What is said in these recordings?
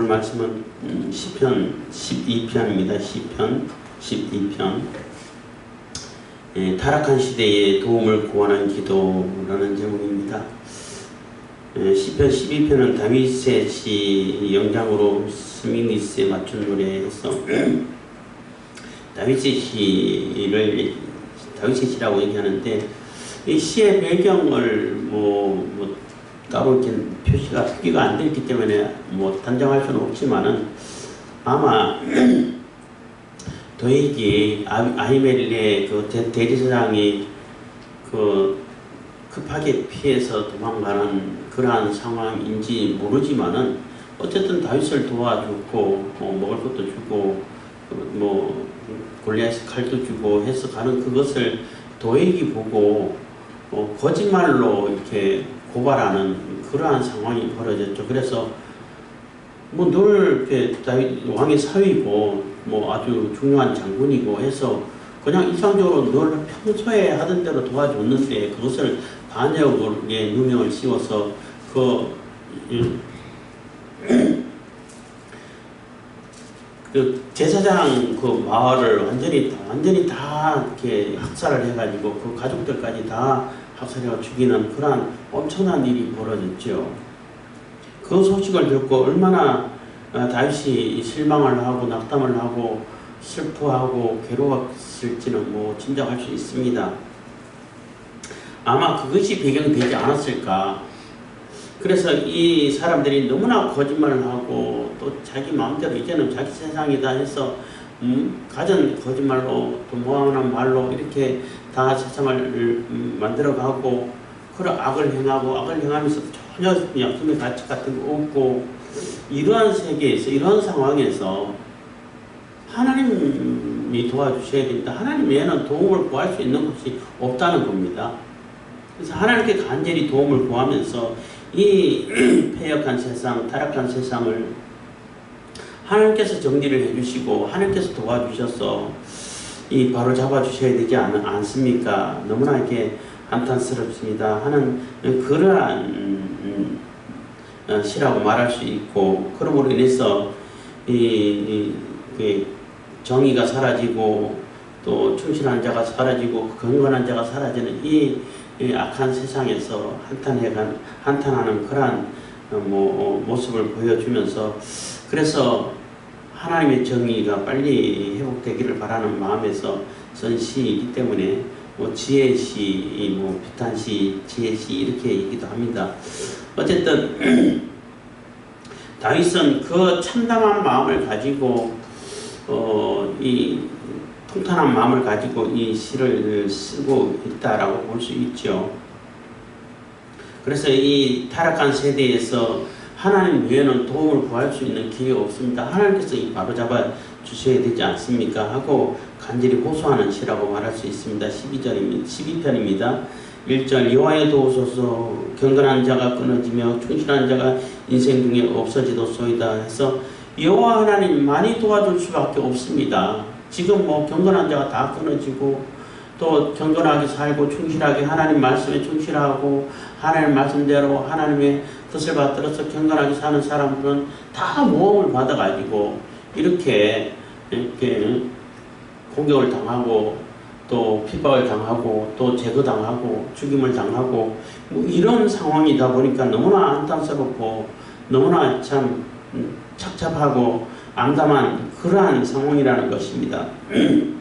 볼 말씀은 음, 시편 12편입니다. 시편 12편. 예, 타락한 시대에 도움을 구하는 기도라는 제목입니다. 예, 시편 12편은 다윗의 시 영장으로 스미니스에 맞춘 노래에서 다윗의 시를 다윗의 시라고 얘기하는데 이 시의 배경을 뭐, 뭐 따로 이렇게 표시가 표기가 안 되기 때문에 뭐 단정할 수는 없지만은 아마 도익이 아히멜의 그 대- 대리사장이 그 급하게 피해서 도망가는 그러한 상황인지 모르지만은 어쨌든 다윗을 도와주고 어, 먹을 것도 주고 어, 뭐 골리앗 칼도 주고 해서 가는 그것을 도액이 보고 어, 거짓말로 이렇게 고발하는 그러한 상황이 벌어졌죠. 그래서 뭐 늘 왕의 사위고 뭐 아주 중요한 장군이고 해서 그냥 일상적으로 늘 평소에 하던 대로 도와줬는데 그것을 반역에 누명을 씌워서 그, 이- 그 제사장 그 마을을 완전히 완전히 다 이렇게 학살을 해가지고 그 가족들까지 다 학살해가 죽이는 그러한 엄청난 일이 벌어졌죠. 그 소식을 듣고 얼마나 어, 다윗이 실망을 하고 낙담을 하고 슬퍼하고 괴로웠을지는 뭐 짐작할 수 있습니다. 아마 그것이 배경되지 않았을까. 그래서 이 사람들이 너무나 거짓말을 하고 또 자기 마음대로 이제는 자기 세상이다 해서 음, 가진 거짓말로 또 모함하는 말로 이렇게 다 세상을 음, 만들어가고 그런 악을 행하고 악을 행하면서 전혀 약속의 가치 같은 거 없고 이러한 세계에서 이러한 상황에서 하나님이 도와주셔야 됩니다. 하나님 외에는 도움을 구할 수 있는 것이 없다는 겁니다. 그래서 하나님께 간절히 도움을 구하면서 이 폐역한 세상, 타락한 세상을 하나님께서 정리를 해주시고 하나님께서 도와주셔서 이 바로 잡아주셔야 되지 않, 않습니까? 너무나 이렇게 한탄스럽습니다. 하는 그러한 음, 어, 시라고 말할 수 있고 그러므로 인해서 이, 이, 그 정의가 사라지고 또 충실한 자가 사라지고 경건한 자가 사라지는 이, 이 악한 세상에서 한탄해간 한탄하는 그러한 어, 뭐 어, 모습을 보여주면서 그래서 하나님의 정의가 빨리 회복되기를 바라는 마음에서 쓴 시이기 때문에 뭐 지혜 시, 뭐 비탄 시, 지혜 시 이렇게 얘기도 합니다. 어쨌든 다윗은 그 참담한 마음을 가지고 어, 이 통탄한 마음을 가지고 이 시를 쓰고 있다라고 볼 수 있죠. 그래서 이 타락한 세대에서 하나님 외에는 도움을 구할 수 있는 기회가 없습니다. 하나님께서 이 바로잡아 주셔야 되지 않습니까? 하고 간절히 호소하는 시라고 말할 수 있습니다. 12절입니다. 12편입니다. 1절 여호와의 도우소서 경건한 자가 끊어지며 충실한 자가 인생 중에 없어지도소이다 해서 여호와 하나님 많이 도와줄 수밖에 없습니다. 지금 뭐 경건한 자가 다 끊어지고 또 경건하게 살고 충실하게 하나님 말씀에 충실하고 하나님 말씀대로 하나님의 뜻을 받들어서 경건하게 사는 사람들은 다 모험을 받아가지고 이렇게 이렇게 공격을 당하고 또 핍박을 당하고 또 제거당하고 죽임을 당하고 뭐 이런 상황이다 보니까 너무나 안타깝고 너무나 참 음, 착잡하고 암담한 그러한 상황이라는 것입니다.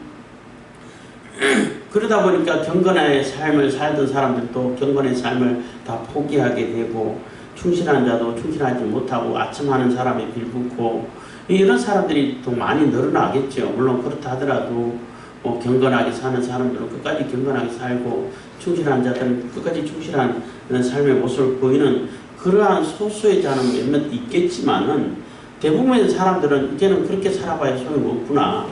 그러다 보니까 경건의 삶을 살던 사람들도 경건의 삶을 다 포기하게 되고 충실한 자도 충실하지 못하고 아첨하는 사람에 빌붙고 이런 사람들이 또 많이 늘어나겠죠. 물론 그렇다 하더라도 뭐 경건하게 사는 사람들은 끝까지 경건하게 살고 충실한 자들은 끝까지 충실한 삶의 모습을 보이는 그러한 소수의 자는 몇몇 있겠지만은 대부분의 사람들은 이제는 그렇게 살아봐야 소용이 없구나.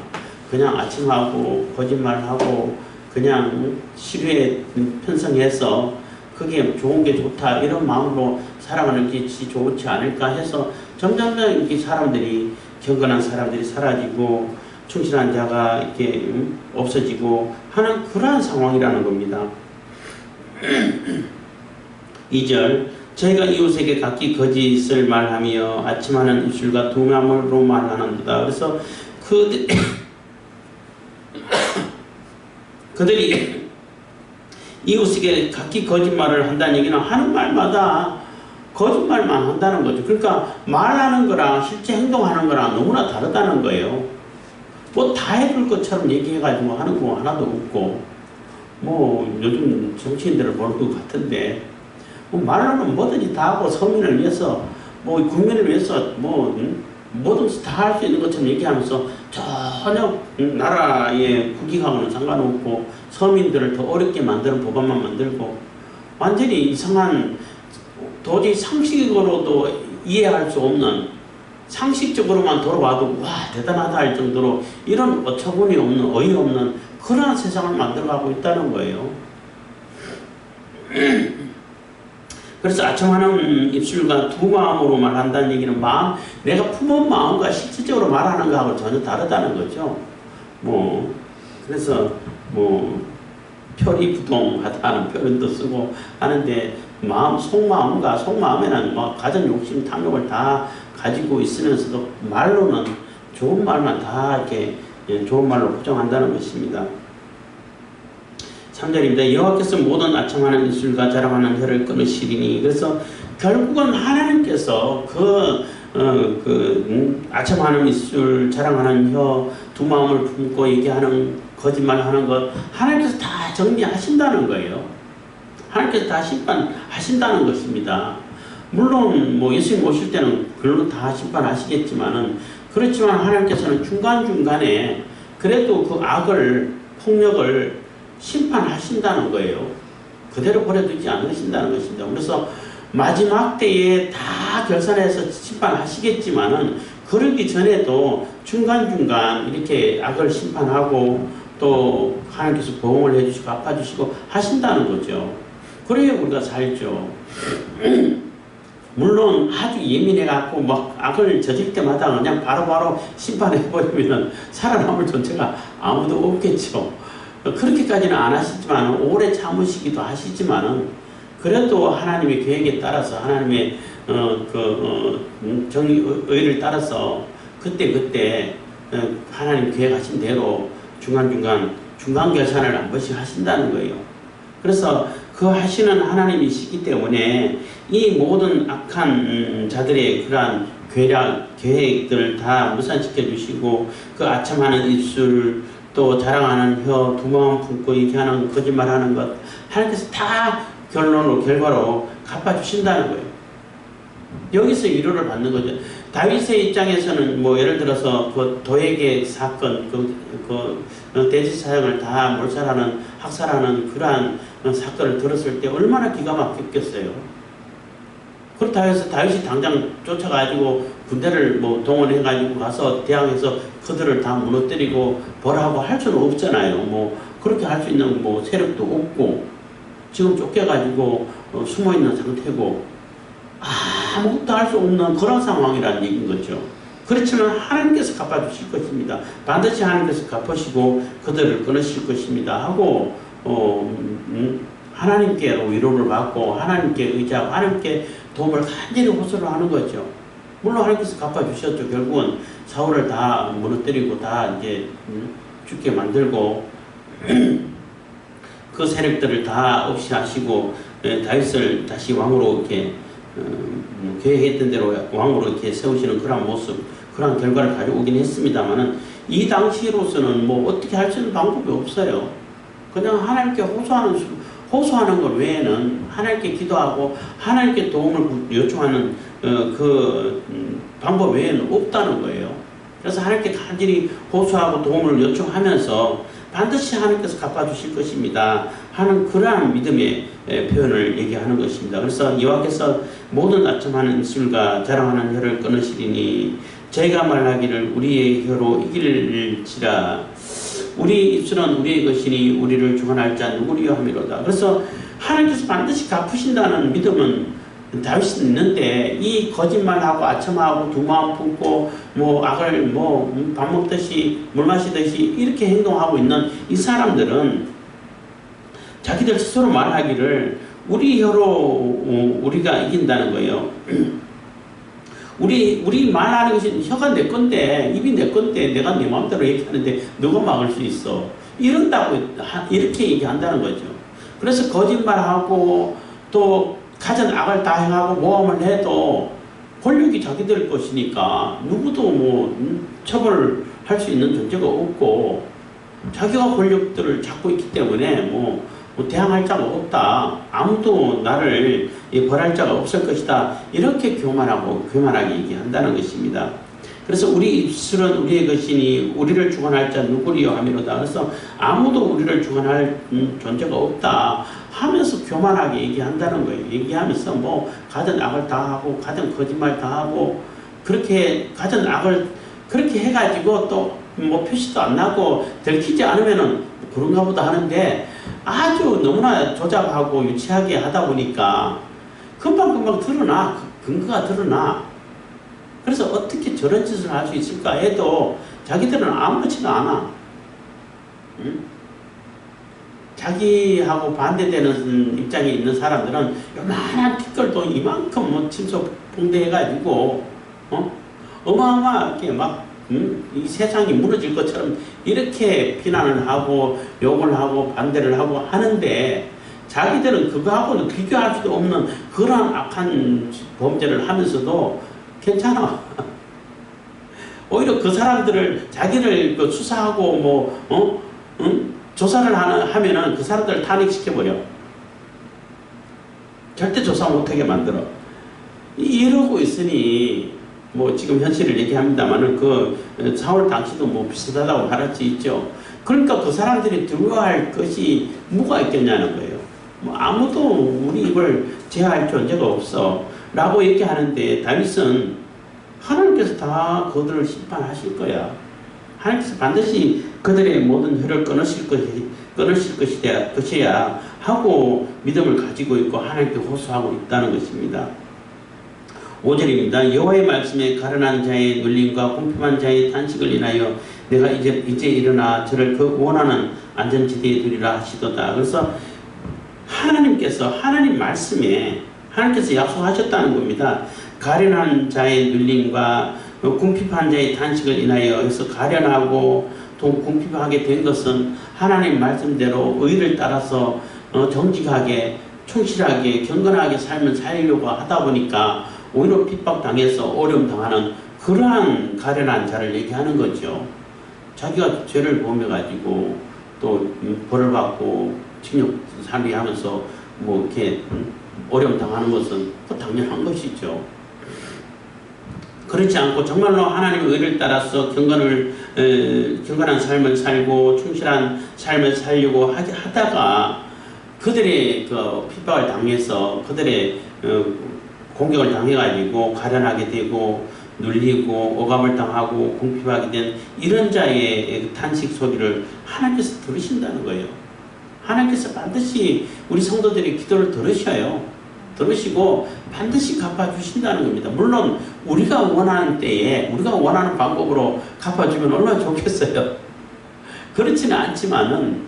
그냥 아침하고 거짓말하고 그냥 시류에 편성해서 그게 좋은 게 좋다 이런 마음으로 살아가는 게 좋지 않을까 해서 점점점 이렇게 사람들이 경건한 사람들이 사라지고 충실한 자가 이렇게 없어지고 하는 그러한 상황이라는 겁니다. 2절 저희가 이웃에게 각기 거짓을 말하며 아침하는 입술과 두마음으로 말하는도다. 그래서 그들, 그들이 이웃에게 각기 거짓말을 한다는 얘기는 하는 말마다 거짓말만 한다는 거죠. 그러니까 말하는 거랑 실제 행동하는 거랑 너무나 다르다는 거예요. 뭐 다 해줄 것처럼 얘기해가지고 하는 거 하나도 없고 뭐 요즘 정치인들을 보는 것 같은데 뭐 말하는 뭐든지 다 하고 서민을 위해서 뭐 국민을 위해서 뭐 음, 뭐든지 다 할 수 있는 것처럼 얘기하면서 전혀 음, 나라의 국익하고는 상관없고 서민들을 더 어렵게 만드는 법안만 만들고 완전히 이상한 도저히 상식으로도 이해할 수 없는 상식적으로만 돌아와도 와 대단하다 할 정도로 이런 어처구니 없는 어이없는 그러한 세상을 만들어가고 있다는 거예요. 그래서 아첨하는 입술과 두 마음으로 말한다는 얘기는 마음, 내가 품은 마음과 실질적으로 말하는 거하고 전혀 다르다는 거죠. 뭐 그래서 뭐 표리부동하다는 표현도 쓰고 하는데 마음 속마음과 속마음에는 뭐 가진 욕심 탐욕을 다 가지고 있으면서도 말로는 좋은 말만 다 이렇게 예, 좋은 말로 포장한다는 것입니다. 3절입니다. 여호와께서 모든 아첨하는 입술과 자랑하는 혀를 끊으시리니 그래서 결국은 하나님께서 그, 어, 그 음, 아첨하는 입술, 자랑하는 혀, 두 마음을 품고 얘기하는 거짓말하는 것 하나님께서 다 정리하신다는 거예요. 하나님께서 다 심판하신다는 것입니다. 물론 뭐 예수님 오실 때는 그걸로 다 심판하시겠지만은 그렇지만 하나님께서는 중간중간에 그래도 그 악을 폭력을 심판하신다는 거예요. 그대로 버려두지 않으신다는 것입니다. 그래서 마지막 때에 다 결산해서 심판하시겠지만은 그러기 전에도 중간중간 이렇게 악을 심판하고 또 하나님께서 보험을 해주시고 갚아주시고 하신다는 거죠. 그래야 우리가 살죠. 물론 아주 예민해갖고 막 악을 저질 때마다 그냥 바로 바로 심판해버리면 살아남을 존재가 아무도 없겠죠. 그렇게까지는 안 하시지만 오래 참으시기도 하시지만은 그래도 하나님의 계획에 따라서 하나님의 어, 그 어, 음, 정의를 따라서 그때 그때 어, 하나님 계획하신 대로 중간 중간 중간 결산을 한 번씩 하신다는 거예요. 그래서 그 하시는 하나님이시기 때문에 이 모든 악한 음, 자들의 그러한 괴략 계획들 다 무산시켜 주시고 그 아첨하는 입술 또 자랑하는 혀, 두 마음 품고 얘기하는 거짓말하는 것 하나님께서 다 결론으로 결과로 갚아주신다는 거예요. 여기서 위로를 받는 거죠. 다윗의 입장에서는 뭐 예를 들어서 그 도액의 사건, 그, 그 대지 사역을 다 몰살하는 학살하는 그러한 사건을 들었을 때 얼마나 기가 막혔겠어요. 그렇다 해서 다윗이 당장 쫓아가지고 군대를 뭐 동원해가지고 가서 대항해서 그들을 다 무너뜨리고 벌하고 할 수는 없잖아요. 뭐 그렇게 할 수 있는 뭐 세력도 없고 지금 쫓겨가지고 어, 숨어 있는 상태고 아무것도 할 수 없는 그런 상황이라는 얘기인 거죠. 그렇지만 하나님께서 갚아주실 것입니다. 반드시 하나님께서 갚으시고 그들을 끊으실 것입니다. 하고 어, 음, 하나님께로 위로를 받고 하나님께 의지하고 하나님께 도움을 간절히 호소를 하는 거죠. 물론 하나님께서 갚아주셨죠. 결국은 사울을 다 무너뜨리고 다 이제 음, 죽게 만들고 그 세력들을 다 없이 하시고 예, 다윗을 다시 왕으로 이렇게 어, 뭐 계획했던 대로 왕으로 이렇게 세우시는 그런 모습, 그런 결과를 가져오긴 했습니다만은 이 당시로서는 뭐 어떻게 할 수 있는 방법이 없어요. 그냥 하나님께 호소하는 호소하는 것 외에는 하나님께 기도하고 하나님께 도움을 요청하는 어, 그 음, 방법 외에는 없다는 거예요. 그래서 하나님께 간절히 호소하고 도움을 요청하면서 반드시 하나님께서 갚아주실 것입니다. 하는 그러한 믿음의 표현을 얘기하는 것입니다. 그래서 여호와께서 모든 아첨하는 입술과 자랑하는 혀를 끊으시리니 저희가 말하기를 우리의 혀로 이길지라 우리 입술은 우리의 것이니 우리를 주관할 자 누구리요 함이로다. 그래서 하나님께서 반드시 갚으신다는 믿음은 다윗이 있는데 이 거짓말하고 아첨하고 두 마음 품고 뭐 악을 뭐 밥 먹듯이 물 마시듯이 이렇게 행동하고 있는 이 사람들은 자기들 스스로 말하기를 우리 혀로 어, 우리가 이긴다는 거예요. 우리 우리 말하는 것이 혀가 내 건데 입이 내 건데 내가 내 마음대로 얘기하는데 누가 막을 수 있어? 이런다고 하- 이렇게 얘기한다는 거죠. 그래서 거짓말하고 또 가진 악을 다 행하고 모험을 해도 권력이 자기들 것이니까 누구도 뭐 음, 처벌할 수 있는 존재가 없고 자기가 권력들을 잡고 있기 때문에 뭐, 뭐 대항할 자가 없다. 아무도 나를 이 벌할 자가 없을 것이다. 이렇게 교만하고 교만하게 얘기한다는 것입니다. 그래서 우리 입술은 우리의 것이니 우리를 주관할 자 누구리요 하미로다. 그래서 아무도 우리를 주관할 음, 존재가 없다 하면서 교만하게 얘기한다는 거예요. 얘기하면서 뭐 가든 악을 다 하고 가든 거짓말 다 하고 그렇게 가든 악을 그렇게 해가지고 또 뭐 표시도 안 나고 들키지 않으면은 그런가 보다 하는데 아주 너무나 조작하고 유치하게 하다 보니까 금방금방 드러나 그 근거가 드러나 그래서 어떻게 저런 짓을 할 수 있을까 해도 자기들은 아무렇지도 않아 응? 자기하고 반대되는 입장에 있는 사람들은 요만한 티끌도 이만큼 뭐 침소 붕대해가지고 어? 어마어마하게 막 음? 이 세상이 무너질 것처럼 이렇게 비난을 하고 욕을 하고 반대를 하고 하는데 자기들은 그거하고는 비교할 수도 없는 그런 악한 범죄를 하면서도 괜찮아. 오히려 그 사람들을 자기를 그 수사하고 뭐 어? 응? 조사를 하는, 하면은 그 사람들을 탄핵시켜버려. 절대 조사 못하게 만들어. 이러고 있으니 뭐 지금 현실을 얘기합니다만은 그 4월 당시도 뭐 비슷하다고 말할 수 있죠. 그러니까 그 사람들이 두려워할 것이 뭐가 있겠냐는 거예요. 뭐 아무도 우리 입을 제어할 존재가 없어. 라고 얘기하는데 다윗은 하나님께서 다 그들을 심판하실 거야. 하나님께서 반드시 그들의 모든 혀를 끊으실 것이 끊으실 것이야, 것이야 하고 믿음을 가지고 있고 하나님께 호소하고 있다는 것입니다. 5절입니다. 여호와의 말씀에 가련한 자의 눌림과 공평한 자의 탄식을 인하여 내가 이제 이제 일어나 저를 그 원하는 안전지대에 두리라 하시도다. 그래서 하나님께서 하나님 말씀에 하나님께서 약속하셨다는 겁니다. 가련한 자의 눌림과 궁핍한 자의 탄식을 인하여 여기서 가련하고 또 궁핍하게 된 것은 하나님 말씀대로 의를 따라서 어, 정직하게 충실하게 경건하게 삶을 살려고 하다 보니까 오히려 핍박당해서 어려움 당하는 그러한 가련한 자를 얘기하는 거죠. 자기가 죄를 범해가지고 또 음, 벌을 받고 징역 살이 하면서 뭐 이렇게 음, 어려움 당하는 것은 그 당연한 것이죠. 그렇지 않고 정말로 하나님의 의를 따라서 경건을 에, 경건한 삶을 살고 충실한 삶을 살려고 하, 하다가 그들의 그 핍박을 당해서 그들의 어, 공격을 당해가지고 가련하게 되고 눌리고 오감을 당하고 궁핍하게 된 이런 자의 그 탄식 소리를 하나님께서 들으신다는 거예요. 하나님께서 반드시 우리 성도들의 기도를 들으셔요. 들으시고 반드시 갚아주신다는 겁니다. 물론 우리가 원하는 때에 우리가 원하는 방법으로 갚아주면 얼마나 좋겠어요. 그렇지는 않지만은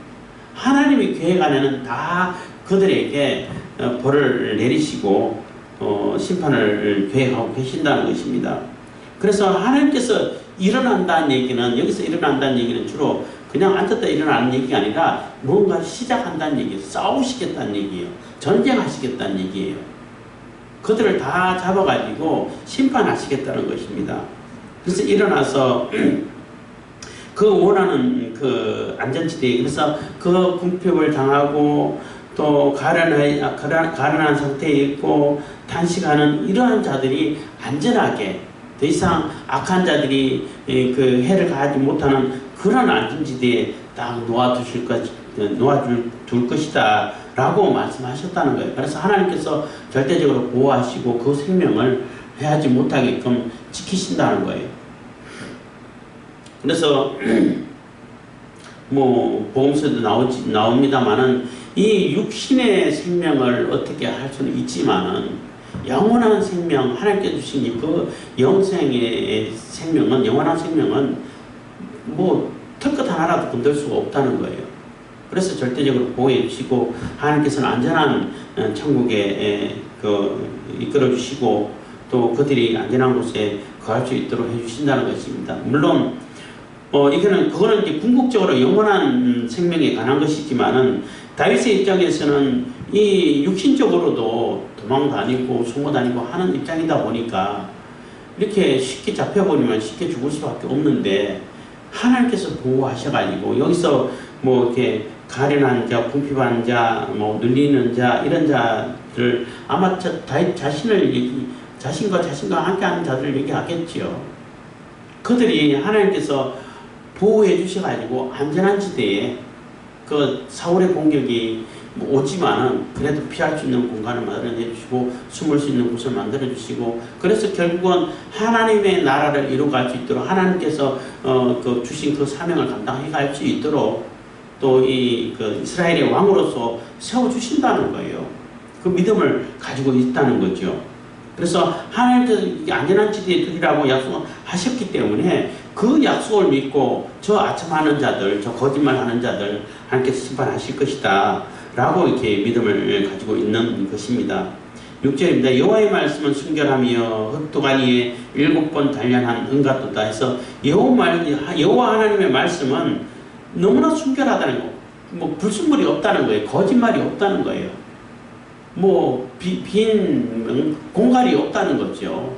하나님의 계획 안에는 다 그들에게 어, 벌을 내리시고 어, 심판을 계획하고 계신다는 것입니다. 그래서 하나님께서 일어난다는 얘기는 여기서 일어난다는 얘기는 주로 그냥 앉았다 일어나는 얘기가 아니라 뭔가 시작한다는 얘기예요. 싸우시겠다는 얘기예요. 전쟁하시겠다는 얘기예요. 그들을 다 잡아가지고 심판하시겠다는 것입니다. 그래서 일어나서 그 원하는 그 안전지대에 그래서 그 궁핍을 당하고 또 가련한, 가련- 가련한 상태에 있고 단식하는 이러한 자들이 안전하게 더 이상 악한 자들이 예, 그 해를 가하지 못하는 그런 안전지대에 딱 놓아두실 것, 놓아줄 둘 것이다 라고 말씀하셨다는 거예요. 그래서 하나님께서 절대적으로 보호하시고 그 생명을 해하지 못하게끔 지키신다는 거예요. 그래서 뭐 보험서도 나오지 나옵니다만은 이 육신의 생명을 어떻게 할 수는 있지만은 영원한 생명 하나님께 주신 이그 영생의 생명은 영원한 생명은 뭐 털끝 하나라도 건들 수가 없다는 거예요. 그래서 절대적으로 보호해 주시고 하나님께서는 안전한 어, 천국에 에, 그 이끌어 주시고 또 그들이 안전한 곳에 거할 수 있도록 해주신다는 것입니다. 물론 어 이거는 그거는 이제 궁극적으로 영원한 생명에 관한 것이지만은 다윗의 입장에서는 이 육신적으로도 도망 다니고 숨어 다니고 하는 입장이다 보니까 이렇게 쉽게 잡혀버리면 쉽게 죽을 수밖에 없는데 하나님께서 보호하셔가지고 여기서 뭐 이렇게 가련한 자, 궁핍한 자, 뭐 눌리는 자 이런 자들 아마 자, 다윗 자신을 자신과 자신과 함께하는 자들을 얘기하겠지요. 그들이 하나님께서 보호해 주셔가지고 안전한 지대에 그 사울의 공격이 뭐 오지만은 그래도 피할 수 있는 공간을 마련해 주시고 숨을 수 있는 곳을 만들어 주시고 그래서 결국은 하나님의 나라를 이루어갈 수 있도록 하나님께서 어 그 주신 그 사명을 감당해 갈 수 있도록 또 이 그 이스라엘의 왕으로서 세워 주신다는 거예요. 그 믿음을 가지고 있다는 거죠. 그래서 하나님께서 안전한 지대에 두리라고 약속하셨기 때문에 그 약속을 믿고 저 아첨하는 자들, 저 거짓말하는 자들 하나님께서 심판하실 것이다. 라고 이렇게 믿음을 가지고 있는 것입니다. 6절입니다. 여호와의 말씀은 순결하며 흑도가니에 일곱 번 단련한 은가도다 해서 여호와 말 여호와 하나님의 말씀은 너무나 순결하다는 거. 뭐 불순물이 없다는 거예요. 거짓말이 없다는 거예요. 뭐빈 공갈이 없다는 거죠.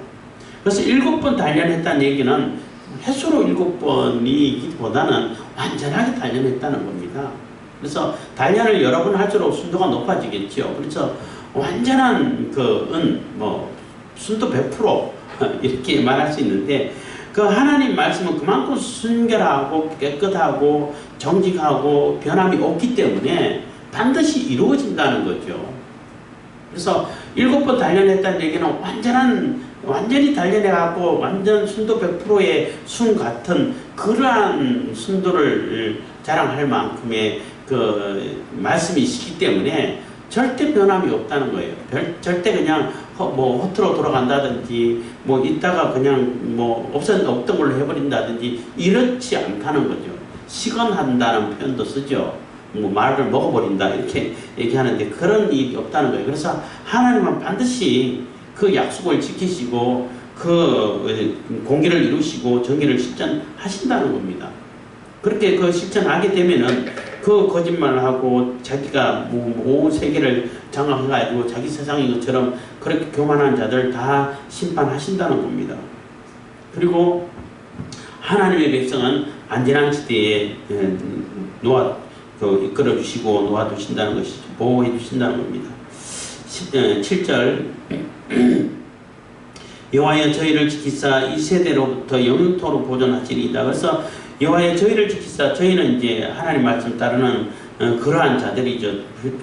그래서 일곱 번 단련했다는 얘기는 횟수로 일곱 번이기보다는 완전하게 단련했다는 겁니다. 그래서 단련을 여러 번 할수록 순도가 높아지겠죠. 그래서 완전한 그 은, 뭐, 순도 100% 이렇게 말할 수 있는데 그 하나님 말씀은 그만큼 순결하고 깨끗하고 정직하고 변함이 없기 때문에 반드시 이루어진다는 거죠. 그래서 일곱 번 단련했다는 얘기는 완전한 완전히 단련해갖고 완전 순도 100%의 순 같은 그러한 순도를 자랑할 만큼의 그 말씀이시기 때문에 절대 변함이 없다는 거예요. 별, 절대 그냥 허, 뭐 허투루 돌아간다든지 뭐 있다가 그냥 뭐 없었 없던 걸로 해버린다든지 이렇지 않다는 거죠. 시건한다는 표현도 쓰죠. 뭐 말을 먹어버린다 이렇게 얘기하는데 그런 일이 없다는 거예요. 그래서 하나님은 반드시 그 약속을 지키시고 그 공기를 이루시고 정의를 실천하신다는 겁니다. 그렇게 그 실천하게 되면은 그 거짓말을 하고 자기가 뭐온 세계를 장악해가지고 자기 세상인 것처럼 그렇게 교만한 자들 다 심판하신다는 겁니다. 그리고 하나님의 백성은 안전한 지대에 예, 놓아 그 이끌어 주시고 놓아 두신다는 것이 보호해 주신다는 겁니다. 7절 여호와여 저희를 지키사 이 세대로부터 영토로 보존하시리이다. 그래서 여호와의 저희를 지키사 저희는 이제 하나님 말씀 따르는 어, 그러한 자들이죠.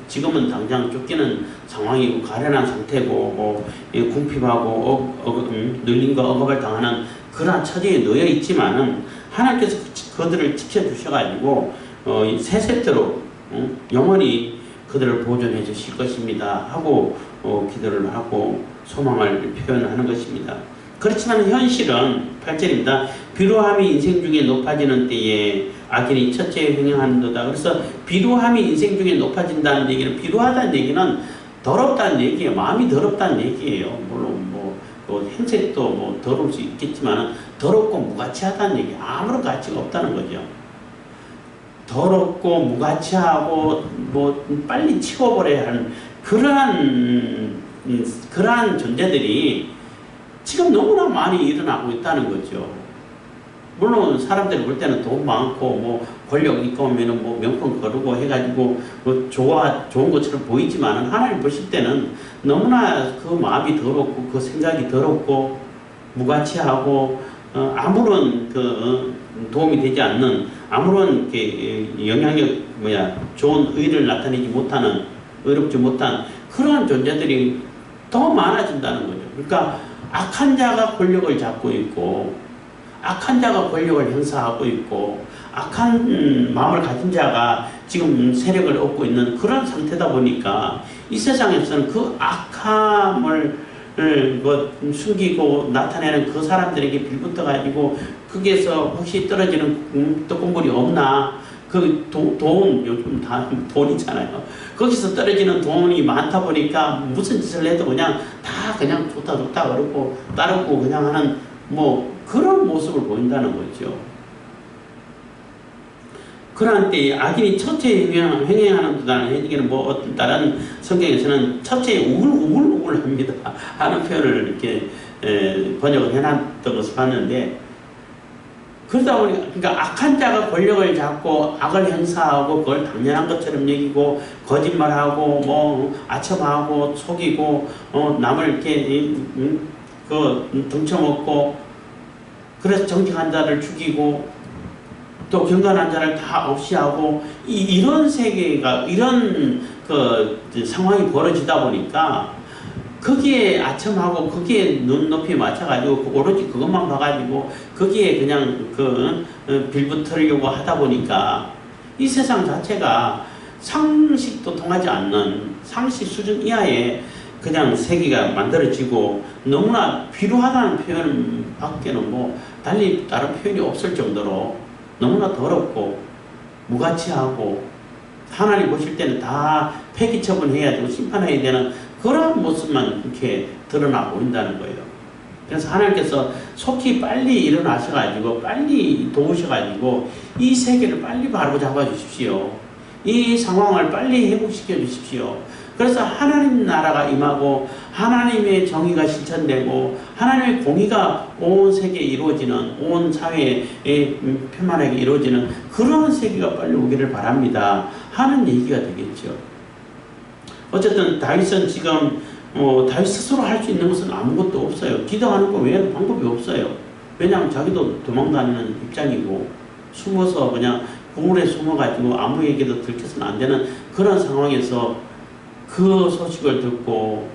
지금은 당장 쫓기는 상황이고 가련한 상태고 뭐 궁핍하고 어, 어, 음, 눌림과 억압을 당하는 그러한 처지에 놓여 있지만은 하나님께서 그들을 지켜주셔가지고 어, 세 세대로 어, 영원히 그들을 보존해 주실 것입니다 하고 어, 기도를 하고 소망을 표현하는 것입니다. 그렇지만 현실은 8절입니다. 비루함이 인생 중에 높아지는 때에 악인이 첫째 횡행하는도다. 그래서 비루함이 인생 중에 높아진다는 얘기는 비루하다는 얘기는 더럽다는 얘기예요. 마음이 더럽다는 얘기예요. 물론 뭐, 뭐 행색도 뭐 더러울 수 있겠지만 더럽고 무가치하다는 얘기 아무런 가치가 없다는 거죠. 더럽고 무가치하고 뭐 빨리 치워버려야 하는 그러한 그러한 존재들이 지금 너무나 많이 일어나고 있다는 거죠. 물론 사람들이 볼 때는 돈 많고 뭐 권력 있고 하면은 뭐 명품 거르고 해가지고 뭐 좋아 좋은 것처럼 보이지만 하나님 보실 때는 너무나 그 마음이 더럽고 그 생각이 더럽고 무가치하고 어, 아무런 그 어, 도움이 되지 않는 아무런 영향력 뭐야 좋은 의를 나타내지 못하는 의롭지 못한 그러한 존재들이 더 많아진다는 거죠. 그러니까 악한 자가 권력을 잡고 있고 악한 자가 권력을 행사하고 있고 악한 마음을 가진 자가 지금 세력을 얻고 있는 그런 상태다 보니까 이 세상에서는 그 악함을 뭐 숨기고 나타내는 그 사람들에게 빌붙어 가지고 거기에서 혹시 떨어지는 떡국물이 없나 그 도, 돈 요즘 다 돈이잖아요. 거기서 떨어지는 돈이 많다 보니까 무슨 짓을 해도 그냥 다 그냥 좋다 좋다 그러고 따르고 그냥 하는 뭐 그런 모습을 보인다는 거죠. 그러한 때 악인이 첫째 행행- 행행하는 듯한 해지기는 뭐 어떤 다른 성경에서는 첫째 우글우글우글합니다 하는 표현을 이렇게 에, 번역을 해놨던 것을 봤는데 그러다 보니까 그러니까 악한 자가 권력을 잡고 악을 행사하고 그걸 당연한 것처럼 여기고 거짓말하고 뭐 아첨하고 속이고 어, 남을 이렇게 이, 음, 그 등쳐먹고 그래서 정직한 자를 죽이고 또 경건한 자를 다 없이하고 이, 이런 세계가 이런 그 상황이 벌어지다 보니까 거기에 아첨하고 거기에 눈높이 맞춰가지고 그 오로지 그것만 봐가지고 거기에 그냥 그 어, 빌붙으려고 하다 보니까 이 세상 자체가 상식도 통하지 않는 상식 수준 이하의 그냥 세계가 만들어지고 너무나 비루하다는 표현 밖에는 뭐 달리 다른 표현이 없을 정도로 너무나 더럽고 무가치하고 하나님 보실 때는 다 폐기 처분해야 되고 심판해야 되는 그런 모습만 이렇게 드러나 보인다는 거예요. 그래서 하나님께서 속히 빨리 일어나셔가지고 빨리 도우셔가지고 이 세계를 빨리 바로 잡아 주십시오. 이 상황을 빨리 회복시켜 주십시오. 그래서 하나님 나라가 임하고 하나님의 정의가 실천되고 하나님의 공의가 온 세계에 이루어지는 온 사회에 음, 편만하게 이루어지는 그런 세계가 빨리 오기를 바랍니다. 하는 얘기가 되겠죠. 어쨌든 다윗은 지금 어, 다윗 스스로 할 수 있는 것은 아무것도 없어요. 기도하는 거 외에는 방법이 없어요. 왜냐하면 자기도 도망다니는 입장이고 숨어서 그냥 우물에 숨어가지고 아무에게도 들켜서는 안 되는 그런 상황에서 그 소식을 듣고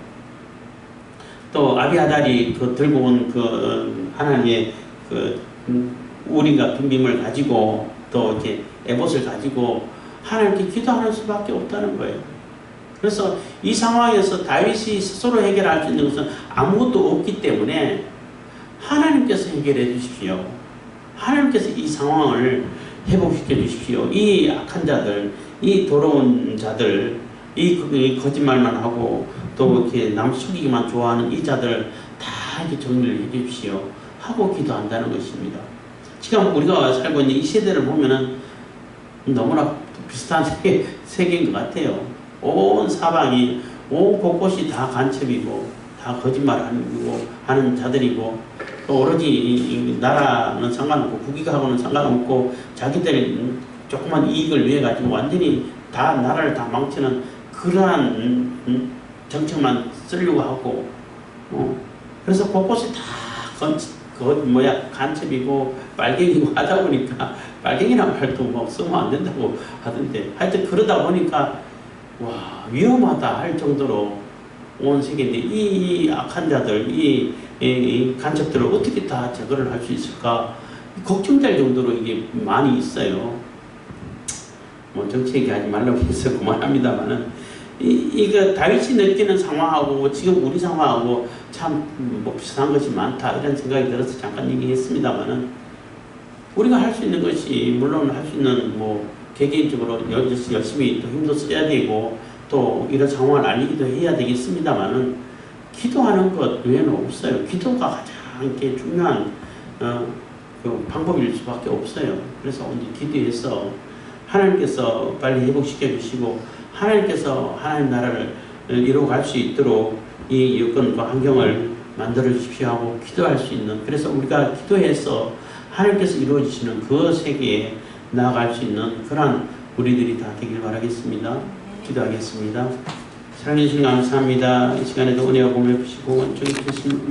또 아비아달이 그 들고 온 그 하나님의 그 우리가 빈빔을 가지고 또 이렇게 에봇을 가지고 하나님께 기도하는 수밖에 없다는 거예요. 그래서 이 상황에서 다윗이 스스로 해결할 수 있는 것은 아무것도 없기 때문에 하나님께서 해결해 주십시오. 하나님께서 이 상황을 회복시켜 주십시오. 이 악한 자들, 이 더러운 자들, 이 거짓말만 하고 또 이렇게 남 속이기만 좋아하는 이 자들 다 이렇게 정리를 해 주십시오. 하고 기도한다는 것입니다. 지금 우리가 살고 있는 이 세대를 보면은 너무나 비슷한 세계, 세계인 것 같아요. 온 사방이 온 곳곳이 다 간첩이고 다 거짓말하는 하는 자들이고 또 오로지 나라는 상관없고 국익하고는 상관없고 자기들 조그만 이익을 위해 가지고 완전히 다 나라를 다 망치는 그러한 음, 음, 정책만 쓰려고 하고 어, 그래서 곳곳이 다 건, 그 뭐야 간첩이고 빨갱이고 하다 보니까 빨갱이란 말도 뭐 쓰면 안 된다고 하던데 하여튼 그러다 보니까 와 위험하다 할 정도로 온 세계인데 이 악한 자들 이, 이, 이 간첩들을 어떻게 다 제거를 할 수 있을까 걱정될 정도로 이게 많이 있어요. 뭐 정치 얘기하지 말라고 해서 그만합니다만은 이, 이거 다윗이 느끼는 상황하고 지금 우리 상황하고 참뭐 비슷한 것이 많다 이런 생각이 들어서 잠깐 얘기했습니다만은 우리가 할 수 있는 것이 물론 할 수 있는 뭐 개개인적으로 열- 열심히 또 힘도 써야 되고 또 이런 상황을 알리기도 해야 되겠습니다만은 기도하는 것 외에는 없어요. 기도가 가장 중요한 어, 그 방법일 수밖에 없어요. 그래서 오늘 기도해서 하나님께서 빨리 회복시켜 주시고 하나님께서 하나님 나라를 이루어갈 수 있도록 이 여건과 환경을 만들어 주십시오 하고 기도할 수 있는 그래서 우리가 기도해서 하나님께서 이루어 주시는 그 세계에 나아갈 수 있는 그러한 우리들이 다 되길 바라겠습니다. 기도하겠습니다. 사랑해 주신 감사합니다. 이 시간에도 은혜와 공을 주시고 저기 주신